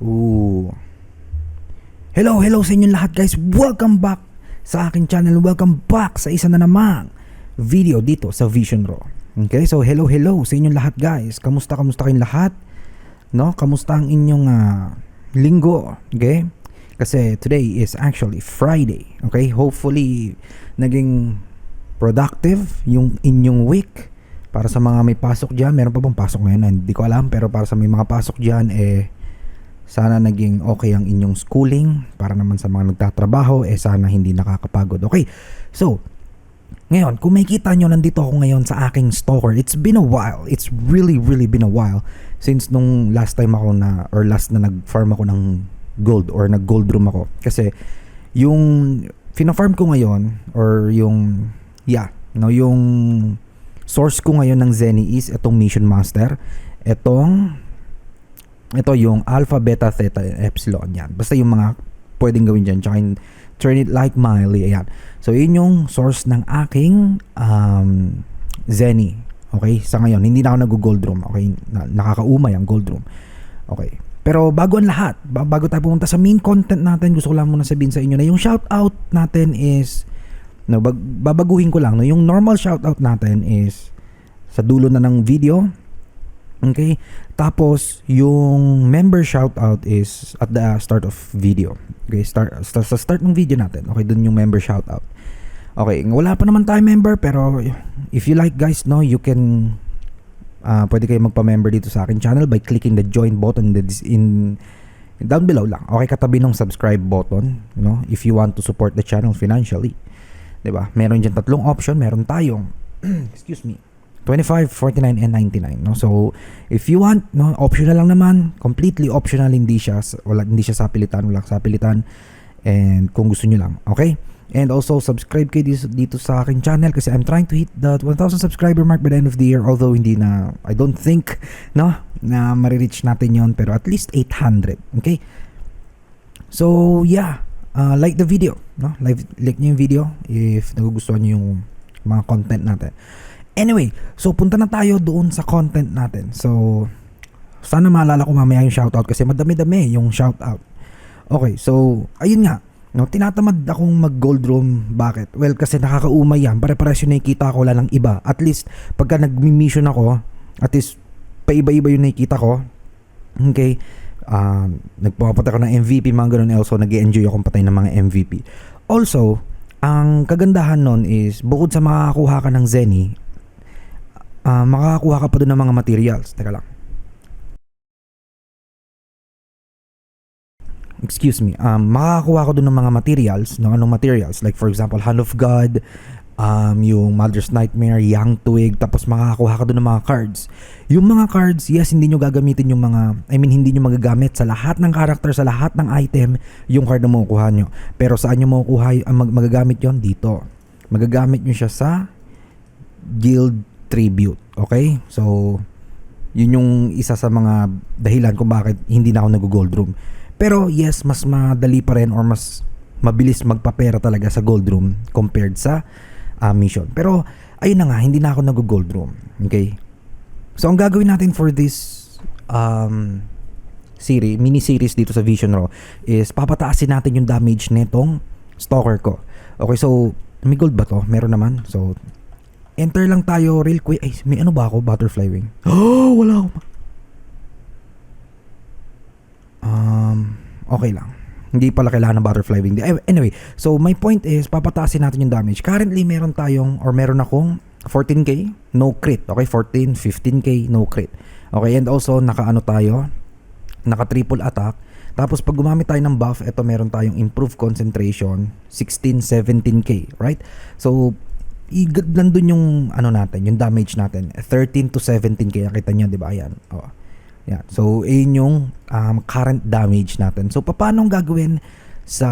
Ooh. Hello, hello sa inyong lahat guys. Welcome back sa aking channel. Welcome back sa isa na namang video dito sa Vision Raw. Okay, so hello, hello sa inyong lahat guys. Kamusta, kamusta kayong lahat? No? Kamusta ang inyong ah, linggo? Okay? Kasi today is actually Friday. Okay? Hopefully, naging productive yung inyong week. Para sa mga may pasok dyan, meron pa bang pasok ngayon? Hindi ko alam, pero para sa may mga pasok dyan, eh, sana naging okay ang inyong schooling para naman sa mga nagtatrabaho eh sana hindi nakakapagod. Okay. So, ngayon, kung makikita nyo, nandito ako ngayon sa aking store. It's been a while. It's really, really been a while since nung last time ako na, or last na nag-farm ako ng gold or nag-gold room ako. Kasi, yung fina-farm ko ngayon, or yung, yeah, no, yung source ko ngayon ng Zenny is itong Mission Master. Itong ito yung alpha, beta, theta, epsilon yan. Basta yung mga pwedeng gawin dyan. Tsaka turn it like Miley. Ayan. So, yun yung source ng aking um, Zenny. Okay? Sa ngayon, hindi na ako nag-gold room. Okay? Na, nakakaumay ang gold room. Okay. Pero bago ang lahat, ba- bago tayo pumunta sa main content natin, gusto ko lang muna sabihin sa inyo na yung shoutout natin is, no, bag, babaguhin ko lang, no, yung normal shoutout natin is sa dulo na ng video, Okay? Tapos, yung member shoutout is at the start of video. Okay? Start, sa sa start ng video natin. Okay, dun yung member shoutout. Okay, wala pa naman tayo member pero if you like guys, no, you can uh, pwede kayo magpa-member dito sa akin channel by clicking the join button in, the, in down below lang. Okay, katabi ng subscribe button, you know, if you want to support the channel financially. 'Di ba? Meron diyan tatlong option, meron tayong excuse me 25, 49, and 99. No? So, if you want, no, optional lang naman. Completely optional. Hindi siya, wala, hindi siya sapilitan. Wala sapilitan. And kung gusto nyo lang. Okay? And also, subscribe kayo dito, dito sa akin channel kasi I'm trying to hit the 1,000 subscriber mark by the end of the year. Although, hindi na, I don't think, no, na marireach natin yon Pero at least 800. Okay? So, yeah. Uh, like the video. No? Like, like nyo yung video if nagugustuhan nyo yung mga content natin. Anyway, so punta na tayo doon sa content natin. So, sana maalala ko mamaya yung shoutout kasi madami-dami yung shoutout. Okay, so, ayun nga. No, tinatamad akong mag-gold room. Bakit? Well, kasi nakakaumay yan. Pare-pares yung nakikita ko, wala lang iba. At least, pagka nag-mission ako, at least, paiba-iba yung nakikita ko. Okay? Uh, nagpapatay ko ng MVP, mga ganun. Also, nag enjoy akong patay ng mga MVP. Also, ang kagandahan nun is, bukod sa makakuha ka ng Zenny, uh, makakakuha ka pa doon ng mga materials. Teka lang. Excuse me. Um, makakakuha ko doon ng mga materials. Ng anong materials? Like for example, Hand of God, um, yung Mother's Nightmare, Young Twig, tapos makakakuha ka doon ng mga cards. Yung mga cards, yes, hindi nyo gagamitin yung mga, I mean, hindi nyo magagamit sa lahat ng character, sa lahat ng item, yung card na makukuha nyo. Pero saan nyo makukuha, ang mag- magagamit yon Dito. Magagamit nyo siya sa guild tribute. Okay? So, yun yung isa sa mga dahilan kung bakit hindi na ako nag-gold room. Pero yes, mas madali pa rin or mas mabilis magpapera talaga sa gold room compared sa uh, mission. Pero ayun na nga, hindi na ako nag-gold room. Okay? So, ang gagawin natin for this um, series, mini series dito sa Vision Raw is papataasin natin yung damage nitong stalker ko. Okay, so may gold ba to? Meron naman. So, enter lang tayo real quick. Ay, may ano ba ako? Butterfly wing. Oh, wala ako. Um, okay lang. Hindi pala kailangan ng butterfly wing. Eh, Anyway, so my point is, papataasin natin yung damage. Currently, meron tayong, or meron akong 14k, no crit. Okay, 14, 15k, no crit. Okay, and also, naka-ano tayo, naka triple attack. Tapos pag gumamit tayo ng buff, ito meron tayong improved concentration, 16, 17k, right? So, nandun yung ano natin, yung damage natin. 13 to 17 kaya kita niyo, 'di ba? Ayan. Oh. Yan. So, ayun yung um, current damage natin. So, paano gagawin sa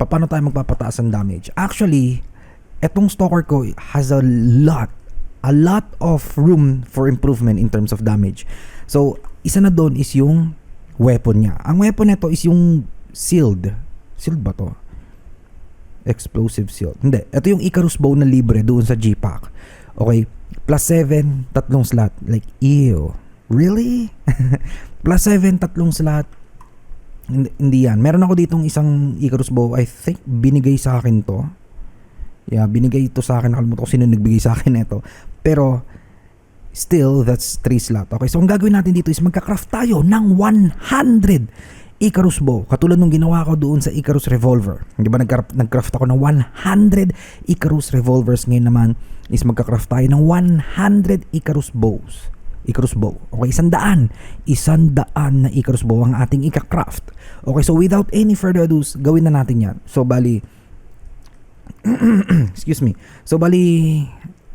paano tayo magpapataas ng damage? Actually, etong stalker ko has a lot a lot of room for improvement in terms of damage. So, isa na doon is yung weapon niya. Ang weapon nito is yung sealed. Sealed ba to? Explosive shield. Hindi. Ito yung Icarus bow na libre doon sa G-Pack. Okay. Plus 7, tatlong slot. Like, ew. Really? Plus 7, tatlong slot. Hindi, hindi yan. Meron ako ditong isang Icarus bow. I think binigay sa akin to. Yeah, binigay ito sa akin. Nakalimutan ko sino nagbigay sa akin ito. Pero, still, that's 3 slot. Okay, so ang gagawin natin dito is magka-craft tayo ng 100 Icarus bow. Katulad nung ginawa ko doon sa Icarus revolver. Di ba nag-craft, ako ng 100 Icarus revolvers. Ngayon naman is magka-craft tayo ng 100 Icarus bows. Icarus bow. Okay, isang daan. Isang daan na Icarus bow ang ating ika-craft. Okay, so without any further ado, gawin na natin yan. So, bali, excuse me. So, bali,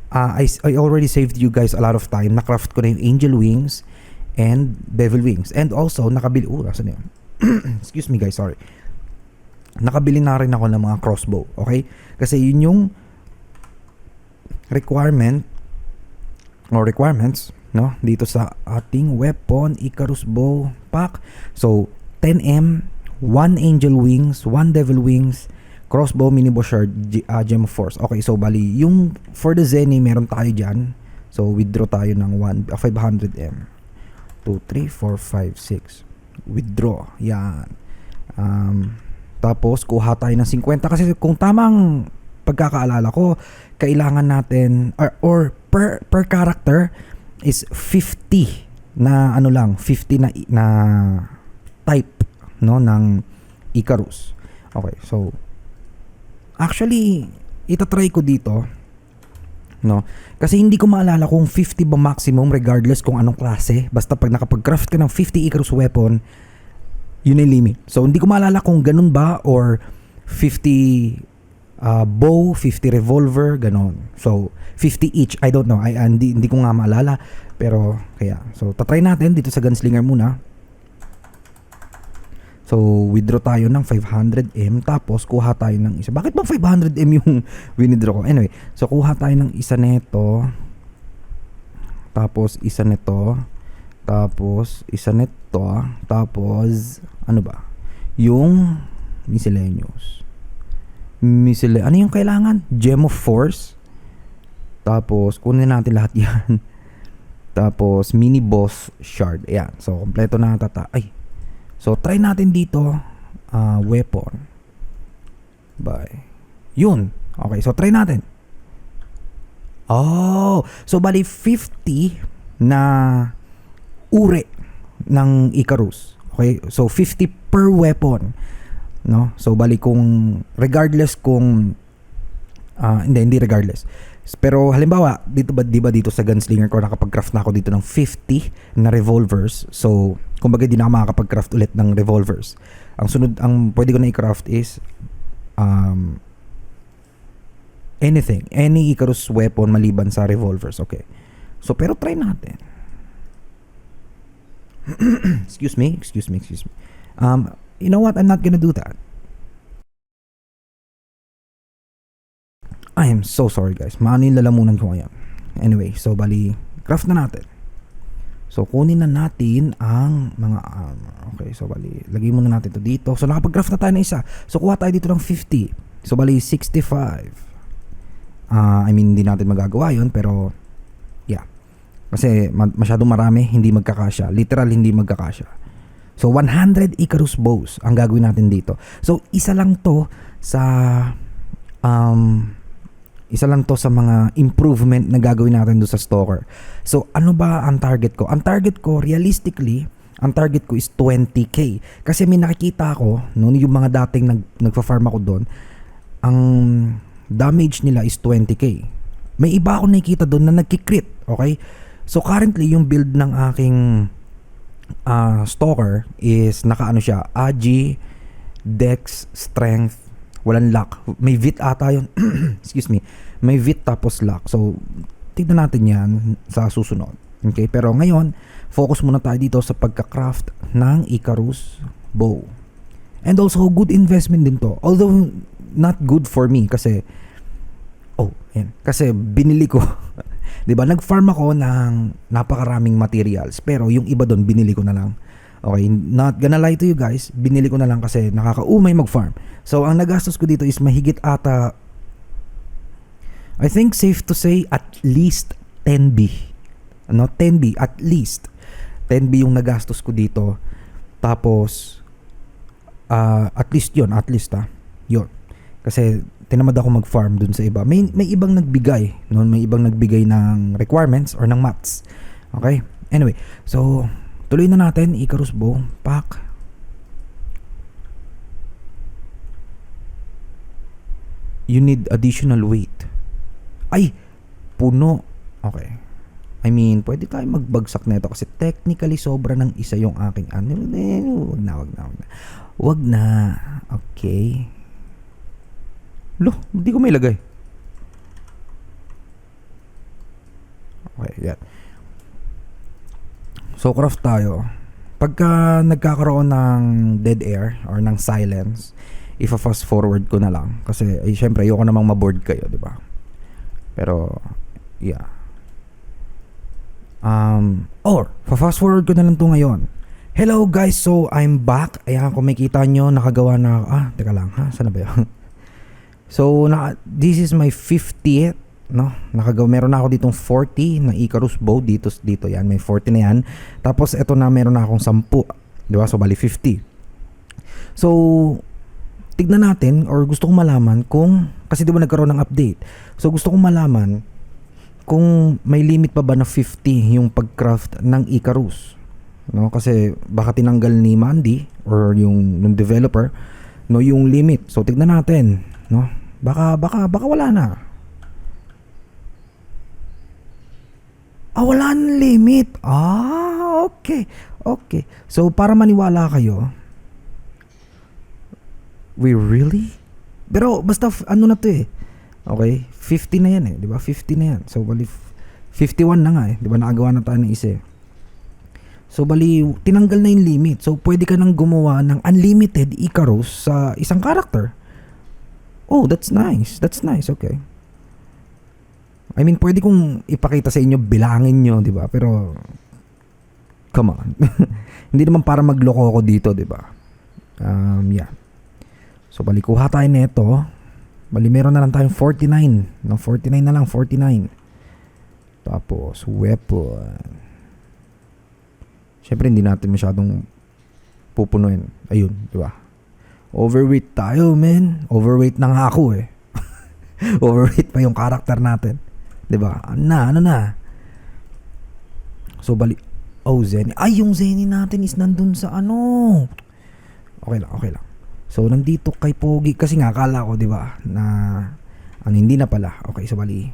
uh, I, I already saved you guys a lot of time. Na-craft ko na yung angel wings and devil wings. And also, nakabili, oh, nasan yun? excuse me guys, sorry. Nakabili na rin ako ng mga crossbow. Okay? Kasi yun yung requirement or requirements no dito sa ating weapon Icarus bow pack so 10M 1 angel wings 1 devil wings crossbow mini shard uh, gem of force okay so bali yung for the Zenny meron tayo diyan so withdraw tayo ng 1 uh, 500M 2 3 4 5 6 withdraw. Yan. Um, tapos kuha tayo ng 50 kasi kung tamang pagkakaalala ko kailangan natin or, or per per character is 50 na ano lang 50 na na type no ng Icarus. Okay, so actually itatry ko dito no kasi hindi ko maalala kung 50 ba maximum regardless kung anong klase basta pag nakapag-craft ka ng 50 Icarus weapon yun yung limit so hindi ko maalala kung ganun ba or 50 uh, bow, 50 revolver, ganon. So, 50 each. I don't know. I, hindi, hindi ko nga maalala. Pero, kaya. So, tatry natin dito sa gunslinger muna. So, withdraw tayo ng 500M. Tapos, kuha tayo ng isa. Bakit ba 500M yung withdraw ko? Anyway, so, kuha tayo ng isa neto. Tapos, isa neto. Tapos, isa neto. Tapos, ano ba? Yung miscellaneous miscel ano yung kailangan? Gem of Force. Tapos, kunin natin lahat yan. Tapos, mini boss shard. Ayan. So, kompleto na tata. Ay. So, try natin dito. Uh, weapon. Bye. Yun. Okay. So, try natin. Oh. So, bali 50 na ure ng Icarus. Okay. So, 50 per weapon no so bali kung regardless kung uh, hindi hindi regardless pero halimbawa dito ba di ba dito sa gunslinger ko nakapag-craft na ako dito ng 50 na revolvers. So kumbaga di na ako makakapag-craft ulit ng revolvers. Ang sunod ang pwede ko na i-craft is um anything any Icarus weapon maliban sa revolvers okay. So pero try natin. Excuse me excuse me excuse me. Um you know what? I'm not gonna do that. I am so sorry guys. Maano yung lalamunan ko ngayon. Anyway, so bali, craft na natin. So kunin na natin ang mga armor. Okay, so bali, lagay muna natin to dito. So nakapag-craft na tayo ng isa. So kuha tayo dito ng 50. So bali, 65. Uh, I mean, hindi natin magagawa yun, pero yeah. Kasi masyadong marami, hindi magkakasya. Literal, hindi magkakasya. So 100 Icarus bows ang gagawin natin dito. So isa lang to sa um isa lang to sa mga improvement na gagawin natin do sa stalker. So ano ba ang target ko? Ang target ko realistically ang target ko is 20k kasi may nakikita ako noon yung mga dating nag nagfa-farm ako doon ang damage nila is 20k. May iba ako nakikita doon na nagki-crit, okay? So currently yung build ng aking uh, stalker is nakaano siya, Agi, Dex, Strength, walang luck. May vit ata yun. Excuse me. May vit tapos luck. So, tignan natin yan sa susunod. Okay? Pero ngayon, focus muna tayo dito sa pagka-craft ng Icarus bow. And also, good investment din to. Although, not good for me kasi, oh, yan. Kasi binili ko 'Di ba? Nag-farm ako ng napakaraming materials, pero yung iba doon binili ko na lang. Okay, not gonna lie to you guys, binili ko na lang kasi nakakaumay mag-farm. So, ang nagastos ko dito is mahigit ata I think safe to say at least 10B. Ano? 10B at least. 10B yung nagastos ko dito. Tapos ah, at least yon at least ah. Yun. Kasi tinamad ako mag-farm dun sa iba. May may ibang nagbigay, no? May ibang nagbigay ng requirements or ng mats. Okay? Anyway, so tuloy na natin Icarus Bow pack. You need additional weight. Ay, puno. Okay. I mean, pwede tayo magbagsak nito kasi technically sobra ng isa yung aking ano. Eh, Wag na, wag na, wag na. Wag na. Okay. Lo, hindi ko may lagay. Okay, yan. So, craft tayo. Pagka nagkakaroon ng dead air or ng silence, ifa-fast forward ko na lang. Kasi, ay, syempre, ayoko namang maboard kayo, di ba? Pero, yeah. Um, or, fa-fast forward ko na lang to ngayon. Hello guys, so I'm back. Ayan, kung makita nyo, nakagawa na. Ah, teka lang, ha? Sana ba yun? so, na, this is my 50th, no? Nakagawa, meron na ako ditong 40 na Icarus bow dito, dito yan. May 40 na yan. Tapos, eto na, meron na akong 10. Di ba? So, bali 50. So, tignan natin or gusto kong malaman kung, kasi di ba nagkaroon ng update. So, gusto kong malaman kung may limit pa ba na 50 yung pag-craft ng Icarus no kasi baka tinanggal ni Mandy or yung ng developer no yung limit so tignan natin no baka baka baka wala na ah wala ng limit. Ah okay. Okay. So para maniwala kayo we really? Pero basta ano na to eh. Okay? 50 na yan eh di ba? 50 na yan. So bali f- 51 na nga eh. Di ba? Nakagawa na tayo ng isa eh. So bali, tinanggal na yung limit. So pwede ka nang gumawa ng unlimited Icarus sa isang character. Oh, that's nice. That's nice. Okay. I mean, pwede kong ipakita sa inyo, bilangin nyo, di ba? Pero, come on. Hindi naman para magloko ako dito, di ba? Um, yeah. So, bali, kuha tayo nito. Bali, meron na lang tayong 49. No, 49 na lang, 49. Tapos, weapon. Siyempre, hindi natin masyadong pupunuin. Ayun, di ba? Overweight tayo, man. Overweight na nga ako eh. Overweight pa yung karakter natin. Di ba? Na, ano na? So, bali... Oh, Zenny. Ay, yung Zenny natin is nandun sa ano. Okay lang, okay lang. So, nandito kay Pogi. Kasi nga, akala ko, di ba, na... Ano, hindi na pala. Okay, so bali...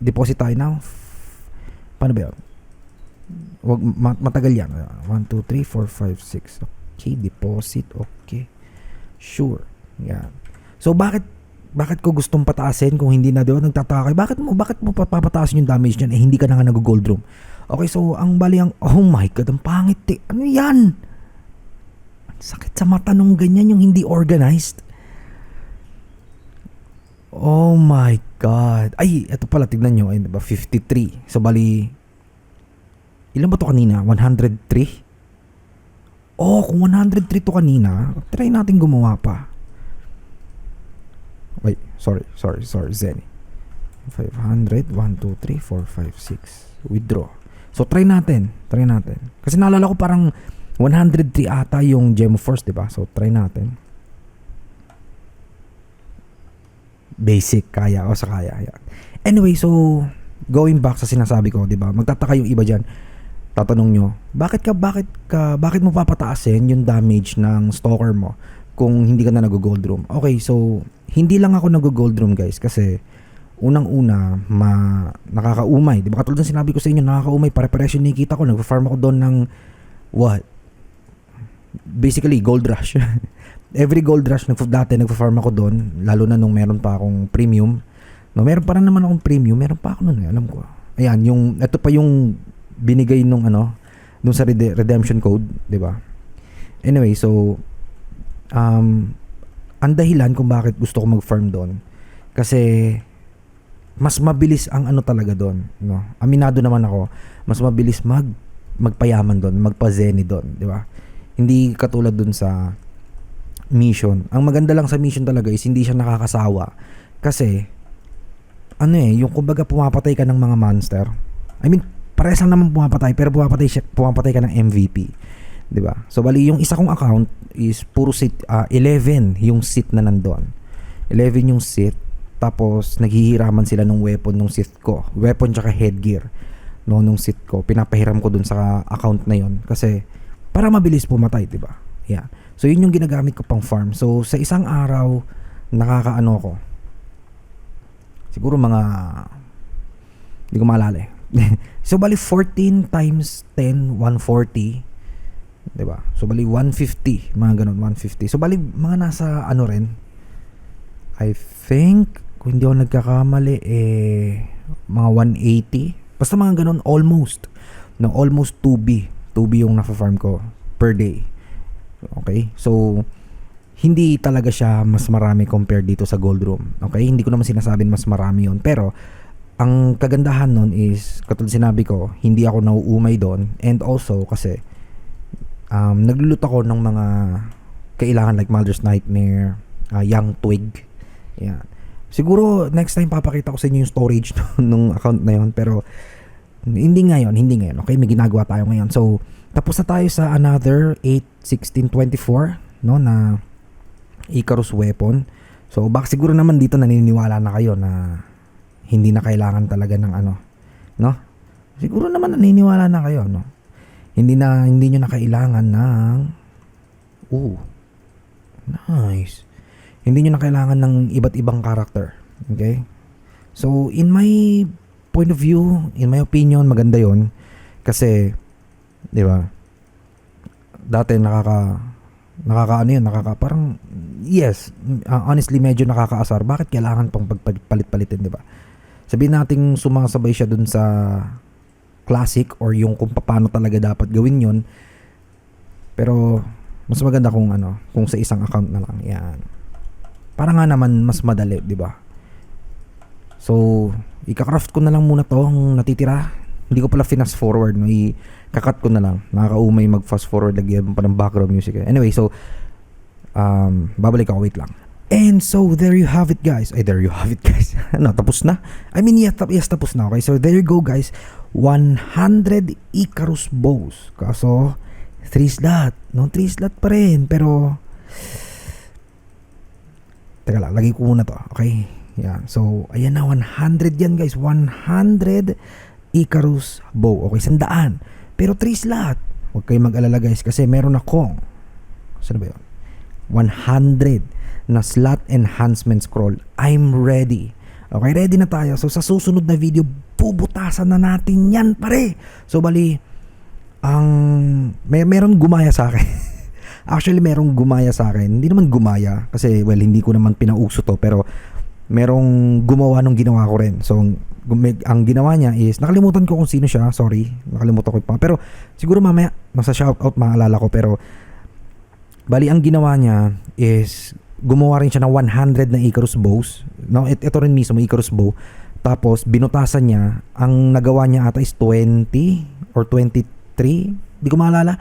Deposit tayo now. Paano ba yun? Wag, ma- matagal yan. 1, 2, 3, 4, 5, 6. Okay, deposit. Okay. Sure. Yan. So, bakit bakit ko gustong pataasin kung hindi na doon nagtataka? Bakit mo bakit mo papataasin yung damage niyan eh hindi ka na nga nag-gold room? Okay, so ang bali ang oh my god, ang pangit eh. Ano 'yan? Sakit sa mata nung ganyan yung hindi organized. Oh my god. Ay, eto pala tignan nyo, ayun, diba? 53. So bali Ilan ba to kanina? 103? Oh, kung 103 to kanina, try natin gumawa pa. Wait, sorry, sorry, sorry, Zenny. 500, 1, 2, 3, 4, 5, 6. Withdraw. So, try natin. Try natin. Kasi naalala ko parang 103 ata yung Gem Force, di ba? So, try natin. Basic, kaya. O, sa kaya. Yan. Anyway, so, going back sa sinasabi ko, di ba? Magtataka yung iba dyan tatanong nyo, bakit ka, bakit ka, bakit mo papataasin yung damage ng stalker mo kung hindi ka na nag-gold room? Okay, so, hindi lang ako nag-gold room guys kasi unang-una, ma, nakakaumay. Di ba katulad ng sinabi ko sa inyo, nakakaumay, pare-pares yung nakikita ko, nag-farm ako doon ng, what? Basically, gold rush. Every gold rush, nag dati nag-farm ako doon, lalo na nung meron pa akong premium. No, meron pa rin naman akong premium, meron pa ako noon, eh, alam ko. Ayan, yung, ito pa yung binigay nung ano, nung sa rede- redemption code, 'di ba? Anyway, so um ang dahilan kung bakit gusto ko mag-farm doon kasi mas mabilis ang ano talaga doon, no? Aminado naman ako, mas mabilis mag magpayaman doon, magpa-zeni doon, 'di ba? Hindi katulad doon sa mission. Ang maganda lang sa mission talaga is hindi siya nakakasawa kasi ano eh, yung kumbaga pumapatay ka ng mga monster. I mean, parehas lang naman pumapatay pero pumapatay siya, pumapatay ka ng MVP. 'Di ba? So bali yung isa kong account is puro seat ah, 11 yung seat na nandoon. 11 yung seat tapos naghihiraman sila ng weapon ng seat ko. Weapon tsaka headgear no nung seat ko. Pinapahiram ko dun sa account na yon kasi para mabilis pumatay, 'di ba? Yeah. So yun yung ginagamit ko pang farm. So sa isang araw nakakaano ko. Siguro mga hindi ko maalala eh. so bali 14 times 10 140 'di ba? So bali 150, mga ganun 150. So bali mga nasa ano rin I think kung hindi ako nagkakamali eh mga 180. Basta mga ganun almost. No, almost 2B. 2B yung na-farm ko per day. Okay? So hindi talaga siya mas marami compared dito sa gold room. Okay? Hindi ko naman sinasabing mas marami yon pero ang kagandahan nun is katulad sinabi ko, hindi ako nauumay doon and also kasi um, nagluluto ako ng mga kailangan like Mother's Nightmare, uh, Young Twig. Yan. Siguro next time papakita ko sa inyo yung storage nung account na yon pero hindi ngayon, hindi ngayon. Okay, may ginagawa tayo ngayon. So, tapos na tayo sa another 81624 no na Icarus weapon. So, baka siguro naman dito naniniwala na kayo na hindi na kailangan talaga ng ano, no? Siguro naman naniniwala na kayo, no? Hindi na hindi niyo na kailangan ng Ooh. Nice. Hindi niyo na kailangan ng iba't ibang character. Okay? So, in my point of view, in my opinion, maganda 'yon kasi 'di ba? Dati nakaka nakakaano yun, nakaka parang yes, uh, honestly medyo nakakaasar. Bakit kailangan pang pagpalit-palitin, 'di ba? Sabihin nating sumasabay siya dun sa classic or yung kung paano talaga dapat gawin 'yon. Pero mas maganda kung ano, kung sa isang account na lang. Yan. Para nga naman mas madali, 'di ba? So, ika-craft ko na lang muna 'to ang natitira. Hindi ko pala fast forward, no. I-kakat ko na lang. Nakakaumay mag fast forward lagyan pa ng background music. Anyway, so um babalik ako wait lang. And so there you have it guys. Ay there you have it guys. ano, tapos na? I mean, yes, yes tapos na. Okay, so there you go guys. 100 Icarus bows. Kaso 3 slot. No, 3 slot pa rin. Pero Teka lang, lagay ko muna to. Okay. Yan. So, ayan na, 100 yan guys. 100 Icarus bow. Okay, sandaan. Pero 3 slot. Huwag kayong mag-alala guys kasi meron akong saan ba yun? 100 na slot enhancement scroll. I'm ready. Okay, ready na tayo. So sa susunod na video, bubutasan na natin yan pare. So bali, ang may meron gumaya sa akin. Actually, merong gumaya sa akin. Hindi naman gumaya kasi well, hindi ko naman pinauso to pero merong gumawa nung ginawa ko rin. So ang ginawa niya is nakalimutan ko kung sino siya. Sorry, nakalimutan ko pa. Pero siguro mamaya masa shoutout maalala ko pero bali ang ginawa niya is gumawa rin siya ng 100 na Icarus bows. No, it, ito rin mismo Icarus bow. Tapos binutasan niya, ang nagawa niya ata is 20 or 23, di ko maalala.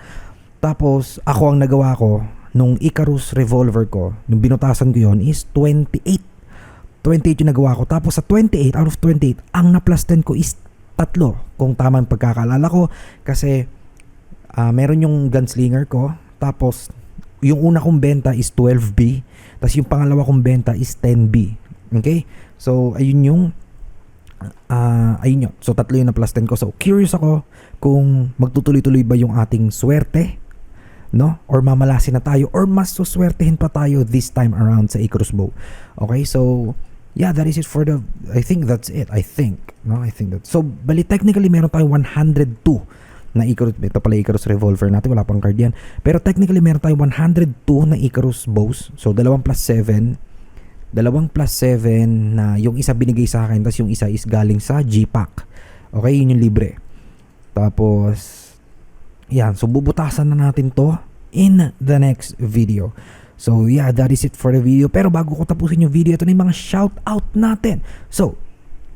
Tapos ako ang nagawa ko nung Icarus revolver ko, nung binutasan ko yon is 28. 28 yung nagawa ko. Tapos sa 28 out of 28, ang na-plus 10 ko is tatlo. Kung tama ang pagkakaalala ko. Kasi ah, meron yung gunslinger ko. Tapos yung una kong benta is 12B. Tapos yung pangalawa kong benta is 10B. Okay? So, ayun yung ah ayun yun. So, tatlo yung na plus 10 ko. So, curious ako kung magtutuloy-tuloy ba yung ating swerte no? Or mamalasin na tayo or mas suswertehin pa tayo this time around sa Icarus Bow. Okay? So, yeah, that is it for the I think that's it. I think, no? I think that. So, bali technically meron tayo 102 na Icarus, ito pala Icarus revolver natin, wala pang card yan. Pero technically meron tayo 102 na Icarus bows. So, dalawang plus 7. Dalawang plus 7 na yung isa binigay sa akin, tapos yung isa is galing sa G-Pack. Okay, yun yung libre. Tapos, yan, so bubutasan na natin to in the next video. So, yeah, that is it for the video. Pero bago ko tapusin yung video, ito na yung mga shout out natin. So,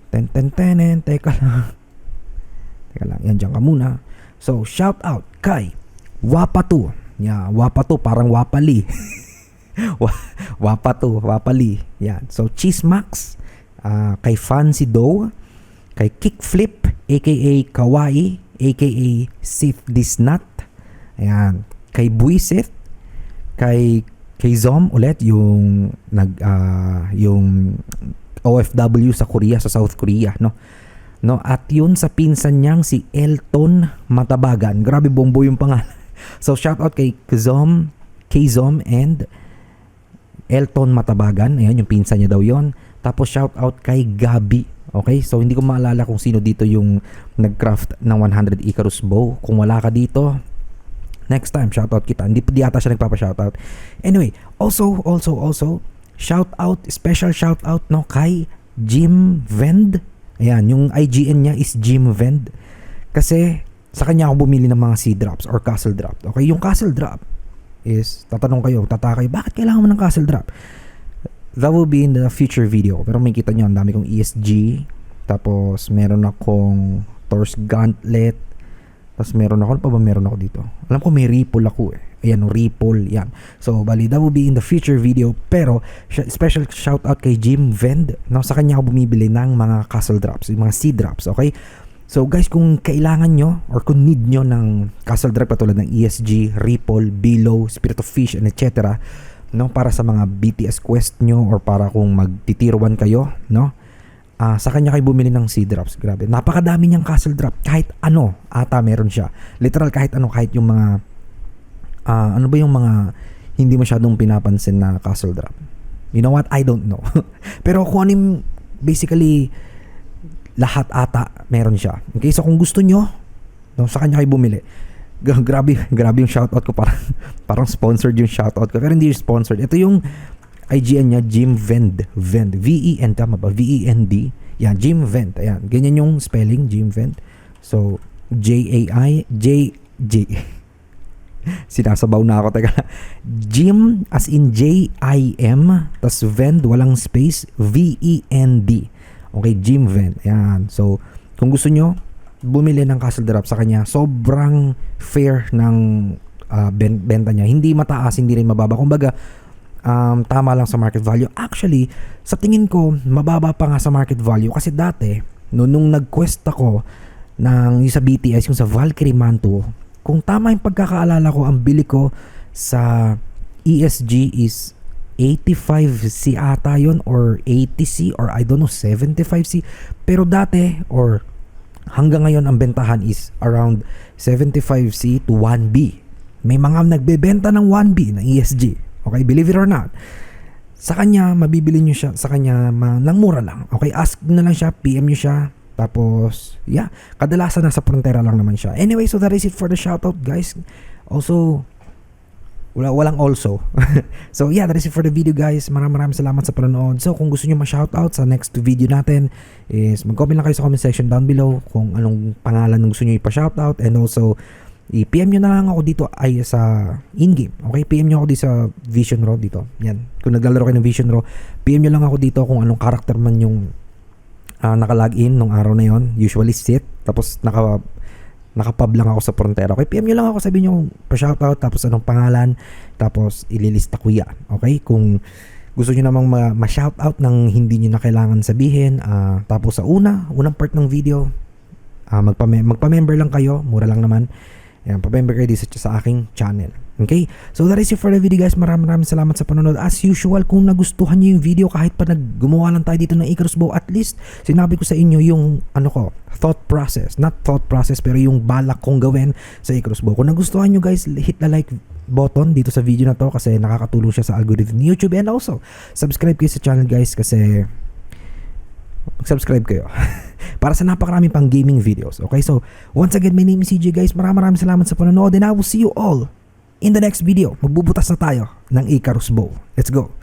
ten ten tenen, teka lang. Teka lang, yan dyan ka muna. So, shout out kay Wapatu. Yeah, Wapatu, parang Wapali. Wa- Wapatu, Wapali. Yan. So, Chismax, ah, kay Fancy Dough, kay Kickflip, aka Kawaii, aka Sith Disnut. Ayan. kay Buisit, kay kay Zom ulit yung nag ah, yung OFW sa Korea sa South Korea no no at yun sa pinsan niyang si Elton Matabagan grabe bombo yung pangalan so shout out kay Zom kay Zom and Elton Matabagan ayan yung pinsan niya daw yon tapos shout out kay Gabi Okay, so hindi ko maalala kung sino dito yung nag-craft ng 100 Icarus bow. Kung wala ka dito, next time shoutout kita. Hindi di ata siya nagpapa-shoutout. Anyway, also also also shout out, special shout out no kay Jim Vend. Ayan, yung IGN niya is Jim Vend. Kasi sa kanya ako bumili ng mga seed drops or castle drop. Okay, yung castle drop is tatanong kayo, tataka kayo, bakit kailangan mo ng castle drop? That will be in the future video. Pero may kita nyo, ang dami kong ESG. Tapos, meron akong Thor's Gauntlet. Tapos, meron ako, ano pa ba meron ako dito? Alam ko may Ripple ako eh. Ayan, Ripple, yan. So, bali, that will be in the future video. Pero, special shout out kay Jim Vend. No, sa kanya ako bumibili ng mga castle drops, yung mga seed drops, okay? So guys, kung kailangan nyo or kung need nyo ng castle drop katulad ng ESG, Ripple, Below, Spirit of Fish, and etc no para sa mga BTS quest nyo or para kung magtitiruan kayo no Ah, sa kanya kayo bumili ng seed drops. Grabe napakadami niyang castle drop. Kahit ano ata meron siya. Literal kahit ano kahit yung mga ah, ano ba yung mga hindi masyadong pinapansin na castle drop? You know what? I don't know. Pero kung ano basically lahat ata meron siya okay so kung gusto nyo no, sa kanya kayo bumili Gra- grabe, grabe yung shoutout ko parang parang sponsored yung shoutout ko pero hindi sponsored. Ito yung IGN niya Jim Vend, Vend, V E N tama ba? V E N D. Yan, Jim Vend. Ayan, ganyan yung spelling Jim Vend. So J A I J J Sinasabaw na ako teka. Jim as in J I M tas Vend walang space V E N D. Okay, Jim Vend. Ayan. So kung gusto nyo bumili ng castle drop sa kanya, sobrang fair ng ben- benta niya. Hindi mataas, hindi rin mababa. Kumbaga, um, tama lang sa market value. Actually, sa tingin ko, mababa pa nga sa market value kasi dati, no, nung nag-quest ako ng yung sa BTS, yung sa Valkyrie Mantle, kung tama yung pagkakaalala ko, ang bili ko sa ESG is 85C ata yun or 80C or I don't know 75C pero dati or hanggang ngayon ang bentahan is around 75C to 1B may mga nagbebenta ng 1B ng ESG okay believe it or not sa kanya mabibili nyo siya sa kanya ma, ng mura lang. Okay ask na lang siya PM nyo siya tapos yeah kadalasan nasa frontera lang naman siya. Anyway so that is it for the shoutout guys. Also wala walang also. so yeah, that is it for the video guys. Maraming maraming salamat sa panonood. So kung gusto niyo ma-shoutout sa next video natin is mag-comment lang kayo sa comment section down below kung anong pangalan ng gusto niyo ipa-shoutout and also i-PM nyo na lang ako dito ay sa in-game. Okay, PM nyo ako dito sa Vision Raw dito. Yan. Kung naglalaro kayo ng Vision Raw, PM nyo lang ako dito kung anong character man yung uh, naka-login nung araw na yon. Usually sit. Tapos naka nakapab lang ako sa frontera. Okay, PM nyo lang ako, sabihin nyo pa-shoutout, tapos anong pangalan, tapos ililista ko yan. Okay, kung gusto nyo namang ma- ma-shoutout ng hindi nyo na kailangan sabihin, ah, tapos sa una, unang part ng video, ah, magpa- magpa-member lang kayo, mura lang naman. Yan, pa-member dito sa, aking channel. Okay? So that is it for the video guys. Maraming maraming salamat sa panonood. As usual, kung nagustuhan niyo yung video kahit pa naggumawa lang tayo dito ng Icarus Bow, at least sinabi ko sa inyo yung ano ko, thought process. Not thought process, pero yung balak kong gawin sa Icarus Bow. Kung nagustuhan nyo guys, hit the like button dito sa video na to kasi nakakatulong siya sa algorithm ni YouTube and also subscribe kayo sa channel guys kasi mag-subscribe kayo para sa napakarami pang gaming videos. Okay, so once again, my name is CJ guys. Maraming maraming salamat sa panonood and I will see you all in the next video. Magbubutas na tayo ng Icarus Bow. Let's go!